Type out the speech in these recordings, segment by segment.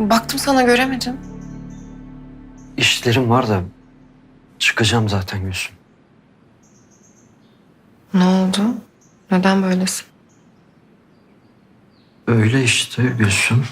Baktım sana göremedim. İşlerim var da çıkacağım zaten Gülsüm. Ne oldu? Neden böylesin? Öyle işte Gülsüm.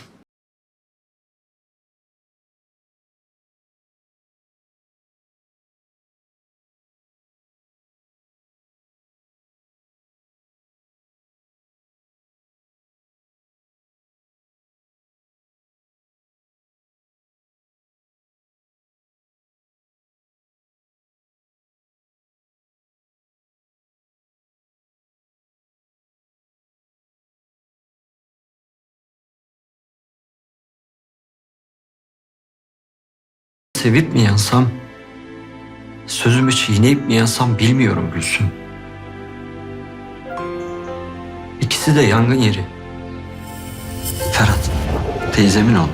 Sevip mi yansam, sözümü çiğneyip mi yansam bilmiyorum Gülsüm. İkisi de yangın yeri. Ferhat, teyzemin oğlu.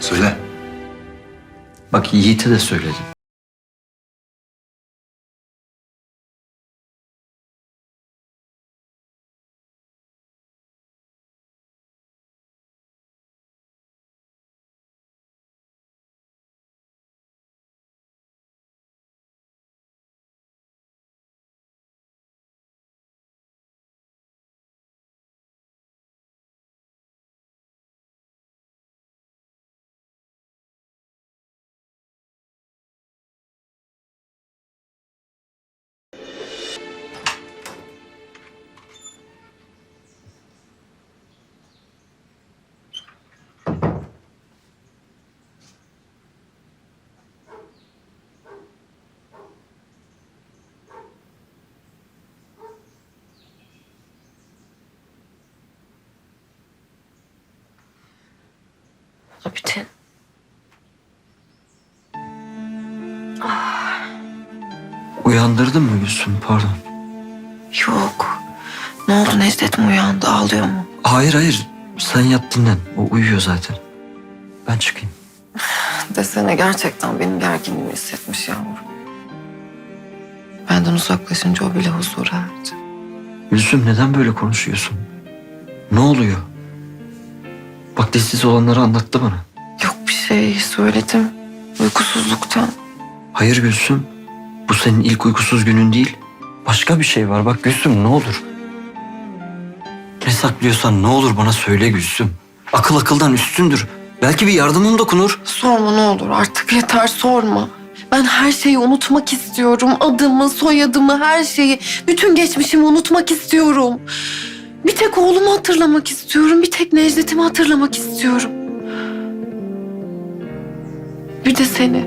Söyle. Bak Yiğit'e de söyledim. Abidin. Uyandırdın mı Gülsüm pardon. Yok. Ne oldu Necdet mi uyandı? Ağlıyor mu? Hayır hayır sen yat dinlen. O uyuyor zaten. Ben çıkayım. Desene gerçekten benim gerginliğimi hissetmiş yavrum. Benden uzaklaşınca o bile huzur erdi. Gülsüm neden böyle konuşuyorsun? Ne oluyor? Bak dizsiz olanları anlattı bana. Yok bir şey söyledim. Uykusuzluktan. Hayır Gülsüm. Bu senin ilk uykusuz günün değil. Başka bir şey var. Bak Gülsüm ne olur. Ne saklıyorsan ne olur bana söyle Gülsüm. Akıl akıldan üstündür. Belki bir yardımım dokunur. Sorma ne olur artık yeter sorma. Ben her şeyi unutmak istiyorum. Adımı, soyadımı, her şeyi. Bütün geçmişimi unutmak istiyorum. Bir tek oğlumu hatırlamak istiyorum. Bir tek Necdet'imi hatırlamak istiyorum. Bir de seni.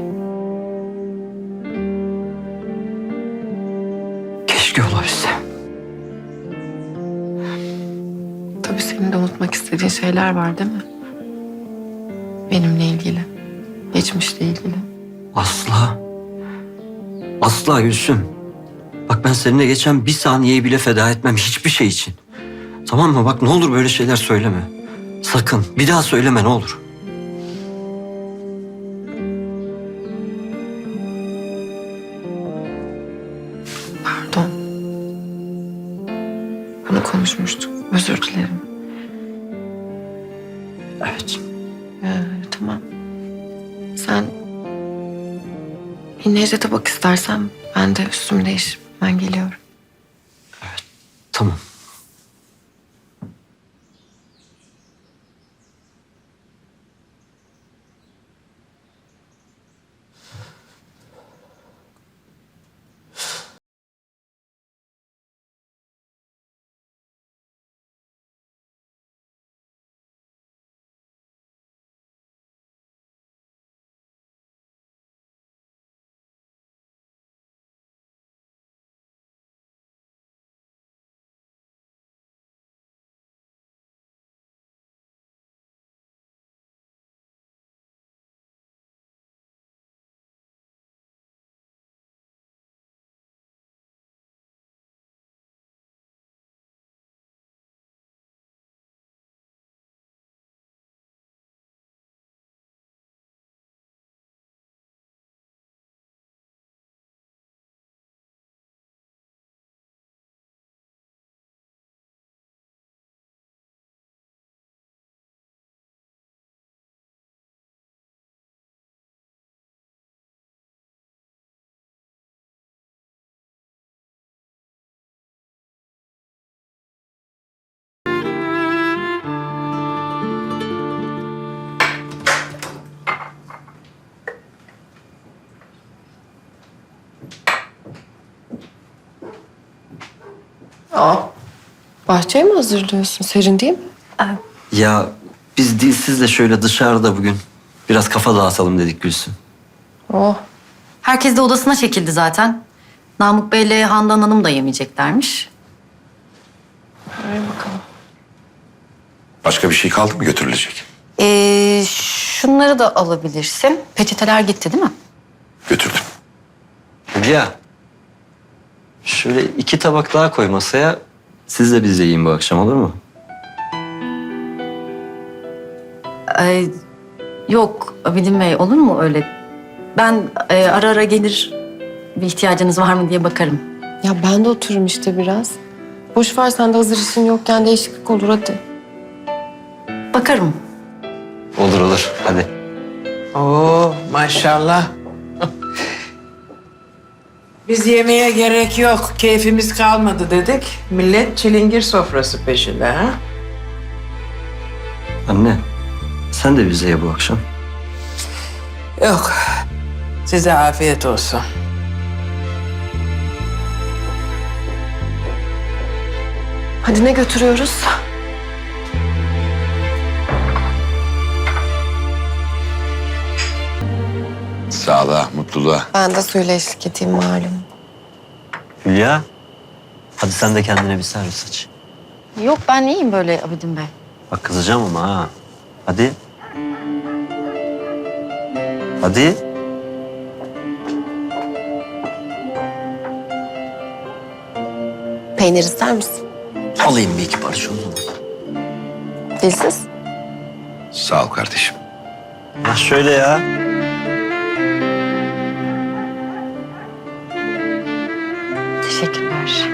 Keşke olabilse. Tabii senin de unutmak istediğin şeyler var değil mi? Benimle ilgili. Geçmişle ilgili. Asla. Asla Gülsüm. Bak ben seninle geçen bir saniyeyi bile feda etmem hiçbir şey için. Tamam mı? Bak ne olur böyle şeyler söyleme. Sakın. Bir daha söyleme ne olur. Pardon. Bunu konuşmuştuk. Özür dilerim. Evet. Ee, tamam. Sen bir Necdet'e bak istersen ben de üstümü değişip ben geliyorum. Tamam. Aa, bahçeyi mi hazırlıyorsun? Serin değil mi? Ya biz dilsizle şöyle dışarıda bugün biraz kafa dağıtalım dedik Gülsüm. Oh, Herkes de odasına çekildi zaten. Namık Bey'le Handan Hanım da yemeyeceklermiş. ver bakalım. Başka bir şey kaldı mı götürülecek? Ee, şunları da alabilirsin. Peçeteler gitti değil mi? Götürdüm. Hülya. Şöyle iki tabak daha koy masaya. Siz de biz de yiyin bu akşam olur mu? Ee, yok Abidin Bey olur mu öyle? Ben e, ara ara gelir bir ihtiyacınız var mı diye bakarım. Ya ben de otururum işte biraz. Boş ver sen de hazır işin yokken değişiklik olur hadi. Bakarım. Olur olur hadi. Oo maşallah. Biz yemeğe gerek yok, keyfimiz kalmadı dedik. Millet çilingir sofrası peşinde ha? Anne sen de bize ye bu akşam. Yok. Size afiyet olsun. Hadi ne götürüyoruz? Sağlığa, mutluluğa. Ben de suyla eşlik edeyim malum. Hülya. Hadi sen de kendine bir servis aç. Yok ben iyiyim böyle Abidin Bey. Bak kızacağım ama ha. Hadi. Hadi. Peynir ister misin? Alayım bir iki parça o zaman. Dilsiz. Sağ ol kardeşim. Ya şöyle ya. Teşekkürler.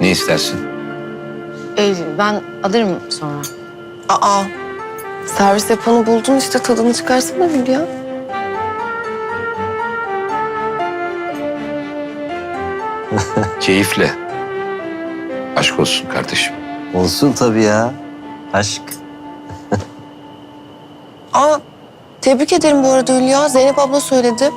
Ne istersin? Ee, ben alırım sonra. Aa, servis yapanı buldun işte tadını çıkarsana Hülya. Keyifle. Aşk olsun kardeşim. Olsun tabii ya. Aşk. Tebrik ederim bu arada Hülya. Zeynep abla söyledi.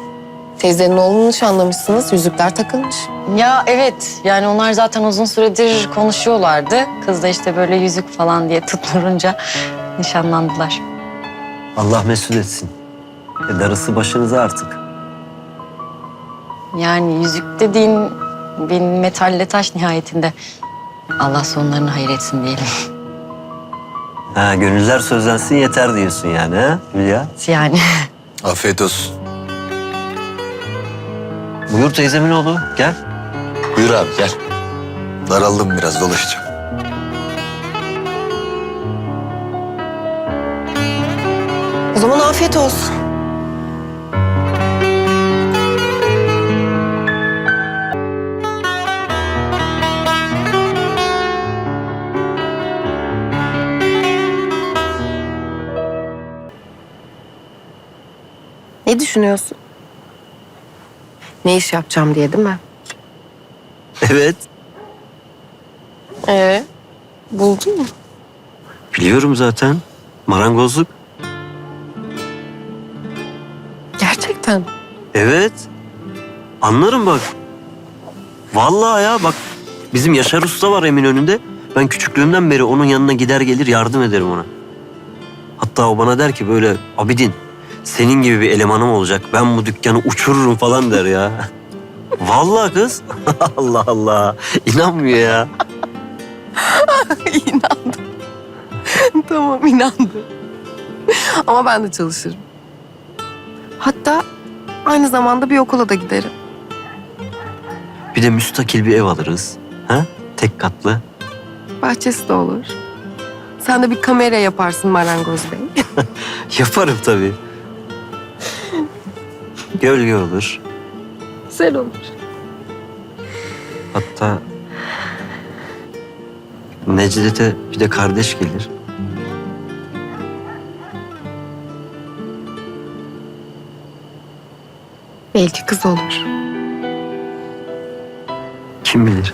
Teyzenin oğlunu nişanlamışsınız, yüzükler takılmış. Ya evet yani onlar zaten uzun süredir konuşuyorlardı. Kız da işte böyle yüzük falan diye tutturunca nişanlandılar. Allah mesut etsin. E darısı başınıza artık. Yani yüzük dediğin bir metalle taş nihayetinde. Allah sonlarını hayır etsin diyelim. Ha gönüller sözlensin yeter diyorsun yani ha Hülya? Yani Afiyet olsun. Buyur teyzemin oğlu gel. Buyur abi gel. Daraldım biraz dolaşacağım. O zaman afiyet olsun. Düşünüyorsun? Ne iş yapacağım diye değil mi? Evet. Ee, buldun mu? Biliyorum zaten. Marangozluk. Gerçekten. Evet. Anlarım bak. Vallahi ya bak. Bizim Yaşar Usta var Eminönü'nde. Ben küçüklüğümden beri onun yanına gider gelir yardım ederim ona. Hatta o bana der ki böyle Abidin senin gibi bir elemanım olacak. Ben bu dükkanı uçururum falan der ya. Vallahi kız. Allah Allah. İnanmıyor ya. İnandım. tamam inandım. Ama ben de çalışırım. Hatta aynı zamanda bir okula da giderim. Bir de müstakil bir ev alırız. Ha? Tek katlı. Bahçesi de olur. Sen de bir kamera yaparsın marangoz bey. Yaparım tabii. Gölge olur. Güzel olur. Hatta Necdet'e bir de kardeş gelir. Belki kız olur. Kim bilir?